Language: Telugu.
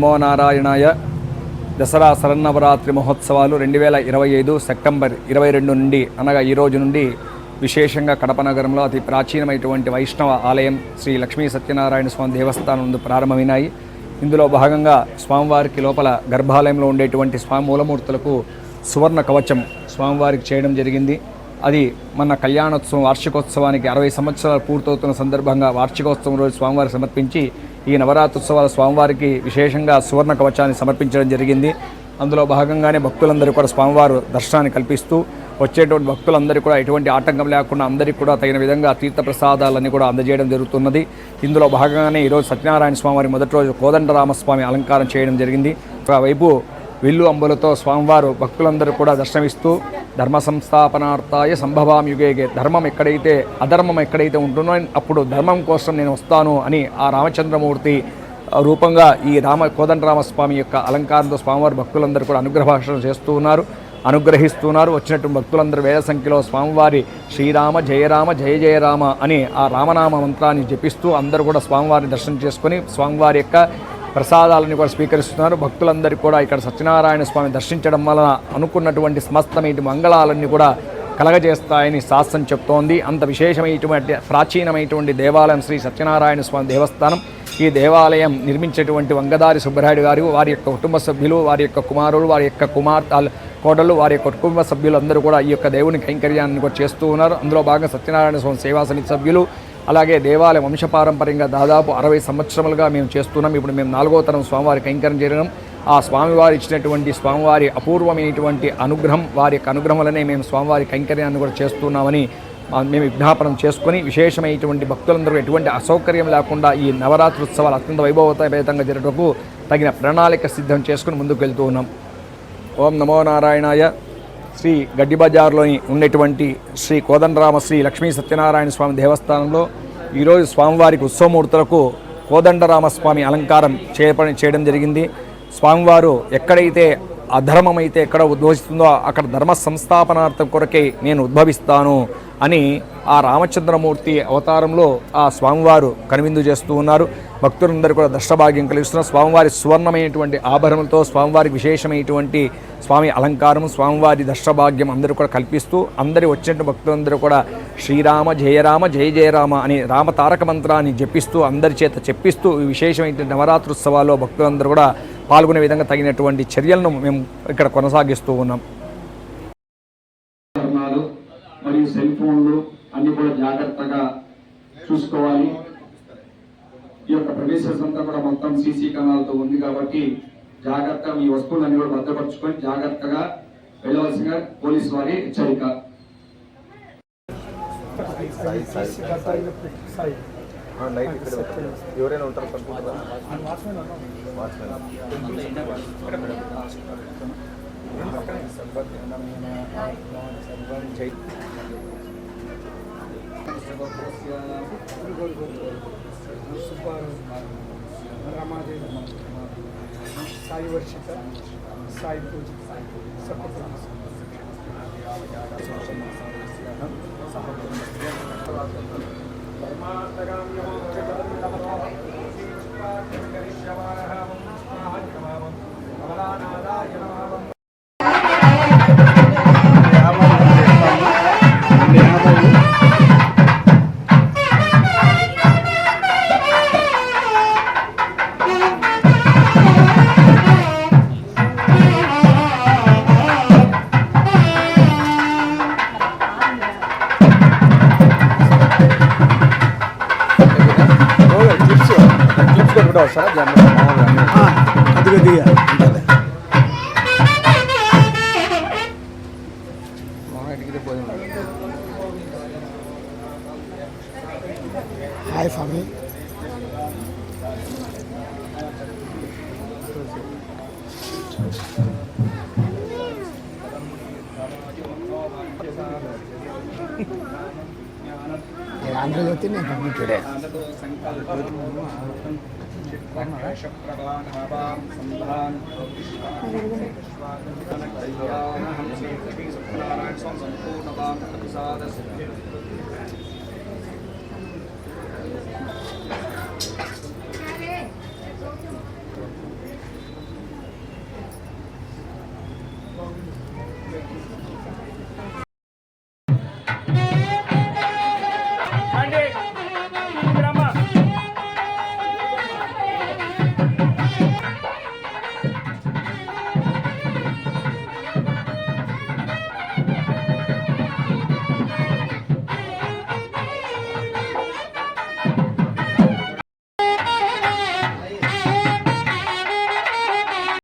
నమో నారాయణాయ. దసరా శరన్నవరాత్రి మహోత్సవాలు రెండు వేల ఇరవై ఐదు సెప్టెంబర్ ఇరవై రెండు నుండి అనగా ఈ రోజు నుండి విశేషంగా కడప నగరంలో అతి ప్రాచీనమైనటువంటి వైష్ణవ ఆలయం శ్రీ లక్ష్మీ సత్యనారాయణ స్వామి దేవస్థానం నుండి ప్రారంభమైనాయి. ఇందులో భాగంగా స్వామివారికి లోపల గర్భాలయంలో ఉండేటువంటి స్వామి మూలమూర్తులకు సువర్ణ కవచం స్వామివారికి చేయడం జరిగింది. అది మన కళ్యాణోత్సవం వార్షికోత్సవానికి అరవై సంవత్సరాలు పూర్తవుతున్న సందర్భంగా వార్షికోత్సవం రోజు స్వామివారికి సమర్పించి ఈ నవరాత్రోత్సవాల స్వామివారికి విశేషంగా సువర్ణ కవచాన్ని సమర్పించడం జరిగింది. అందులో భాగంగానే భక్తులందరూ కూడా స్వామివారు దర్శనాన్ని కల్పిస్తూ వచ్చేటువంటి భక్తులందరూ కూడా ఎటువంటి ఆటంకం లేకుండా అందరికీ కూడా తగిన విధంగా తీర్థప్రసాదాలన్నీ కూడా అందజేయడం జరుగుతున్నది. ఇందులో భాగంగానే ఈరోజు సత్యనారాయణ స్వామి వారి మొదటి రోజు కోదండరామస్వామి అలంకారం చేయడం జరిగింది. ఒకవైపు విల్లు అంబులతో స్వామివారు భక్తులందరూ కూడా దర్శనమిస్తూ ధర్మ సంస్థాపనార్థాయ సంభవాం యుగేగే ధర్మం ఎక్కడైతే అధర్మం ఎక్కడైతే ఉంటుందో అప్పుడు ధర్మం కోసం నేను వస్తాను అని ఆ రామచంద్రమూర్తి రూపంగా ఈ రామ కోదండరామస్వామి యొక్క అలంకారంతో స్వామివారి భక్తులందరూ కూడా అనుగ్రహ భాషణ చేస్తూ ఉన్నారు అనుగ్రహిస్తున్నారు. వచ్చినట్టు భక్తులందరూ వేల సంఖ్యలో స్వామివారి శ్రీరామ జయరామ జయ జయరామ అని ఆ రామనామ మంత్రాన్ని జపిస్తూ అందరూ కూడా స్వామివారిని దర్శనం చేసుకొని స్వామివారి యొక్క ప్రసాదాలను కూడా స్వీకరిస్తున్నారు. భక్తులందరికీ కూడా ఇక్కడ సత్యనారాయణ స్వామి దర్శించడం వలన అనుకున్నటువంటి సమస్తమైన మంగళాలన్నీ కూడా కలగజేస్తాయని శాస్త్రం చెప్తోంది. అంత విశేషమైనటువంటి ప్రాచీనమైనటువంటి దేవాలయం శ్రీ సత్యనారాయణ స్వామి దేవస్థానం. ఈ దేవాలయం నిర్మించేటువంటి వంగదారి సుబ్బరాయుడు గారు వారి యొక్క కుటుంబ సభ్యులు వారి యొక్క కుమారులు వారి యొక్క కుమార్తె కోడలు వారి యొక్క కుటుంబ సభ్యులు అందరూ కూడా ఈ యొక్క దేవుని కైంకర్యాన్ని కూడా చేస్తూ ఉన్నారు. అందులో భాగంగా సత్యనారాయణ స్వామి సేవా సమితి సభ్యులు అలాగే దేవాలయం వంశపారంపర్యంగా దాదాపు అరవై సంవత్సరములుగా మేము చేస్తున్నాం. ఇప్పుడు మేము నాలుగో తరం స్వామివారి కైంకర్యం చేయడం ఆ స్వామివారి ఇచ్చినటువంటి స్వామివారి అపూర్వమైనటువంటి అనుగ్రహం వారి యొక్క అనుగ్రహం వలనే మేము స్వామివారి కైంకర్యాన్ని కూడా చేస్తున్నామని మేము విజ్ఞాపనం చేసుకొని విశేషమైనటువంటి భక్తులందరూ ఎటువంటి అసౌకర్యం లేకుండా ఈ నవరాత్రి ఉత్సవాలు అత్యంత వైభవతపేతంగా జరగటకు తగిన ప్రణాళిక సిద్ధం చేసుకుని ముందుకు వెళ్తూ ఉన్నాం. ఓం నమో నారాయణాయ శ్రీ గడ్డి బజార్లోని ఉండేటువంటి శ్రీ కోదండరామ శ్రీ లక్ష్మీ సత్యనారాయణ స్వామి దేవస్థానంలో ఈరోజు స్వామివారికి ఉత్సవమూర్తులకు కోదండరామస్వామి అలంకారం చేయ చేయడం జరిగింది. స్వామివారు ఎక్కడైతే అధర్మమైతే ఎక్కడ ఉద్భవిస్తుందో అక్కడ ధర్మ సంస్థాపనార్థం కొరకే నేను ఉద్భవిస్తాను అని ఆ రామచంద్రమూర్తి అవతారంలో ఆ స్వామివారు కనువిందు చేస్తూ ఉన్నారు. భక్తులందరూ కూడా దర్శభాగ్యం కలిగిస్తున్నారు. స్వామివారి సువర్ణమైనటువంటి ఆభరణలతో స్వామివారికి విశేషమైనటువంటి స్వామి అలంకారం స్వామివారి దర్శభాగ్యం అందరూ కూడా కల్పిస్తూ అందరి వచ్చినట్టు భక్తులందరూ కూడా శ్రీరామ జయరామ జయ జయరామ అని రామ తారక మంత్రాన్ని జపిస్తూ అందరి చేత చెప్పిస్తూ ఈ విశేషమైనటువంటి నవరాత్రుత్సవాల్లో భక్తులందరూ కూడా పాల్గొనే విధంగా తగినటువంటి చర్యలను మేము ఇక్కడ కొనసాగిస్తూ ఉన్నాం. మరియు సెల్ ఫోన్లు అన్ని కూడా జాగ్రత్తగా చూసుకోవాలి. ఈ యొక్క ప్రదేశం అంతా కూడా మొత్తం సీసీ కెమెరాలతో ఉంది కాబట్టి జాగ్రత్తగా మీ వస్తువులన్నీ కూడా భద్రపరచుకొని జాగ్రత్తగా వెళ్ళవలసిన పోలీసు వారి హెచ్చరిక. ಹಾಂ ಲೈಟ್ ಈ ಕಡೆ ಬರ್ತಾರೆ. ಇವರೇನು ಒಂಥರ ಕಂಪ್ಯೂಟರ್ ಸಾಯಿ ವರ್ಷಿತ ಸಾಯಿ ಪೂಜೆ ಸಪೋರ್ಟ್ ಸಹ క్లిప్స్ కూడా వస్తారా అది కొద్దిగా హాయ్ స్వామి. ఆంధ్రలో వస్తే నేను పంపించాడే సంపూర్ణ